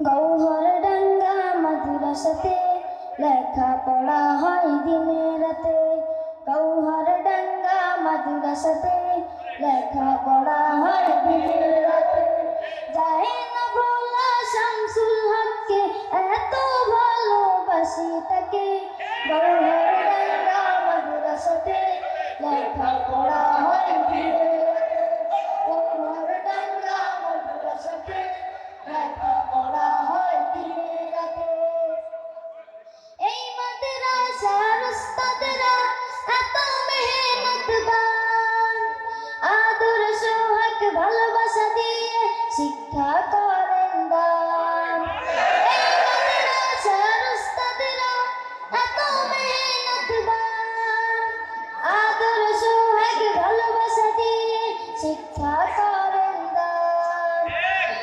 গৌহর ডাঙ্গা মাদ্রাসাতে লেখা পড়া হয় দিনে রাতে গৌহর ডাঙ্গা মাদ্রাসাতে লেখা পড়া হয় দিনে রাতে যায় না ভোলা শামসুল হককে, এত ভালোবাসি তাকে। গৌহর ডাঙ্গা মাদ্রাসাতে লেখা পড়া শিক্ষা করেন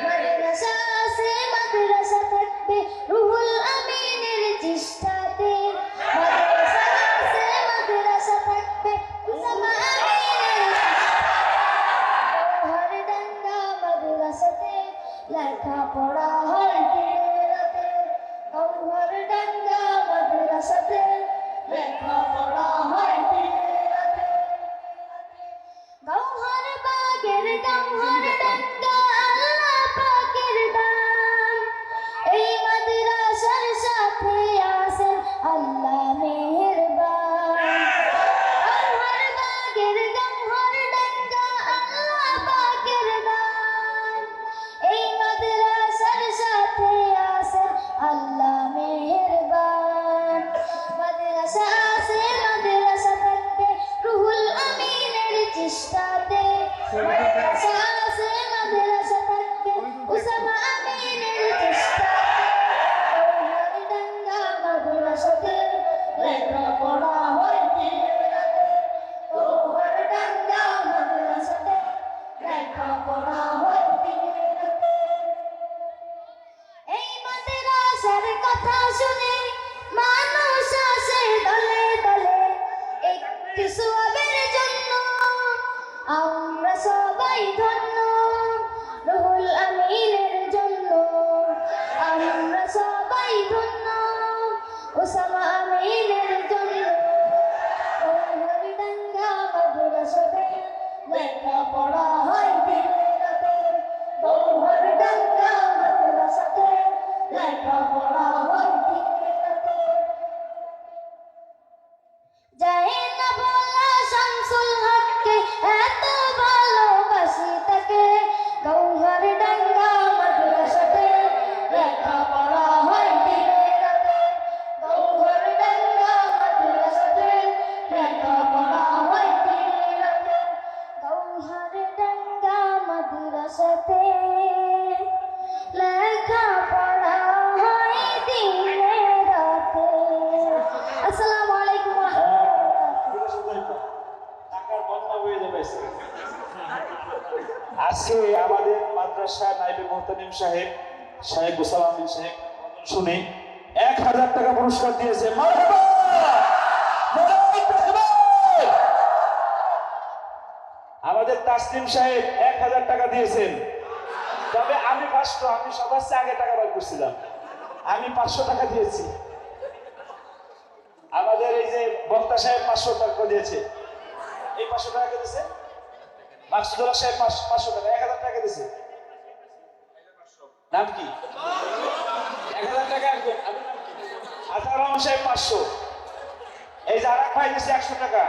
মাদ্রাসা আছে মাদ্রাসা থাকবে রুহুল আমিনের চেষ্টাতে মাদ্রাসা আছে মাদ্রাসা থাকবে উসামা আমিনের হর ডাঙ্গা মাদ্রাসাতে লেখা পড়া আমরা সবাই ধন্য, রুহুল আমিনের জন্য। আমরা সবাই ধন্য, ওসামা আমিনের জন্য। গৌহর ডাঙ্গা মাদ্রাসাতে লেখাপড়া হয় দিনে রাতে গৌহর ডাঙ্গা মাদ্রাসাতে লেখাপড়া মাদ্রাসাতে লেখাপড়া হয় দিনে রাতে। আসসালামু আলাইকুম আমাদের মাদ্রাসা নাইবে মোহতামিম সাহেব সাহেব গোসাল সাহেব, শুনে, এক হাজার টাকা পুরস্কার দিয়েছে। মারহাবা! তাসলিম সাহেব এক হাজার টাকা দিয়েছেন। তবে আমি পাঁচশো আমি সবার চেয়ে আগে টাকা বার করছিলাম। আমি পাঁচশো টাকা দিয়েছি। আমাদের এই যে বক্তা সাহেব পাঁচশো টাকা দিয়েছে। এই পাঁচশো টাকা দিয়েছে? মাকসুদুল্লাহ সাহেব পাঁচশো টাকা, এক হাজার টাকা দিয়েছে? নাম কি? এক হাজার টাকা আতার রহমান সাহেব পাঁচশো। এই যে আর এক ভাই দিয়েছে একশো টাকা।